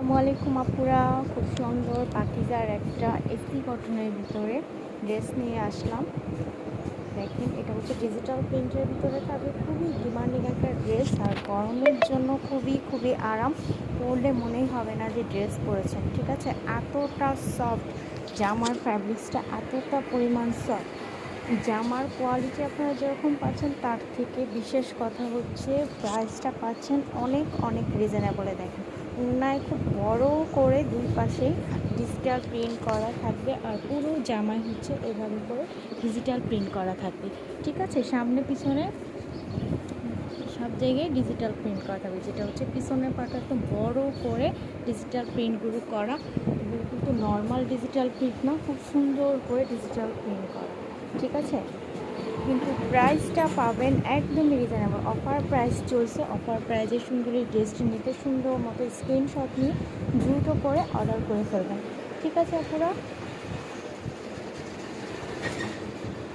আসসালামু আপুরা। খুব সুন্দর পাখিজার একটা এসি কটনের ভিতরে ড্রেস নিয়ে আসলাম। দেখেন, এটা হচ্ছে ডিজিটাল প্রিন্টের ভিতরে থাকবে। খুবই ডিমান্ডিং একটা ড্রেস আর গরমের জন্য খুবই খুবই আরাম। পরলে মনেই হবে না যে ড্রেস পরেছেন, ঠিক আছে? এতটা সফট জামার ফ্যাব্রিক্সটা এতটা পরিমাণ সফট জামার কোয়ালিটি আপনারা যেরকম পাচ্ছেন, তার থেকে বিশেষ কথা হচ্ছে প্রাইসটা পাচ্ছেন অনেক অনেক রিজনেবলে দেখেন। উন্নায় খুব বড় করে দুই পাশে ডিজিটাল প্রিন্ট করা থাকবে আর পুরো জামায় হচ্ছে এভাবে করে ডিজিটাল প্রিন্ট করা থাকবে। ঠিক আছে? সামনে, পিছনে সব জায়গায় ডিজিটাল প্রিন্ট করা থাকবে। যেটা হচ্ছে পিছনের পাটা একটু বড় করে ডিজিটাল প্রিন্টগুলো করা। এগুলো কিন্তু নর্মাল ডিজিটাল প্রিন্ট না, খুব সুন্দর করে ডিজিটাল প্রিন্ট করা। ঠিক আছে? কিন্তু প্রাইসটা পাবেন একদমই রিজনেবল অফার প্রাইস চলছে অফার প্রাইজে সুন্দর ড্রেসটি নিতে সুন্দর মতো স্ক্রিনশট নিয়ে দ্রুত করে অর্ডার করে ফেলবেন। ঠিক আছে, আপনারা?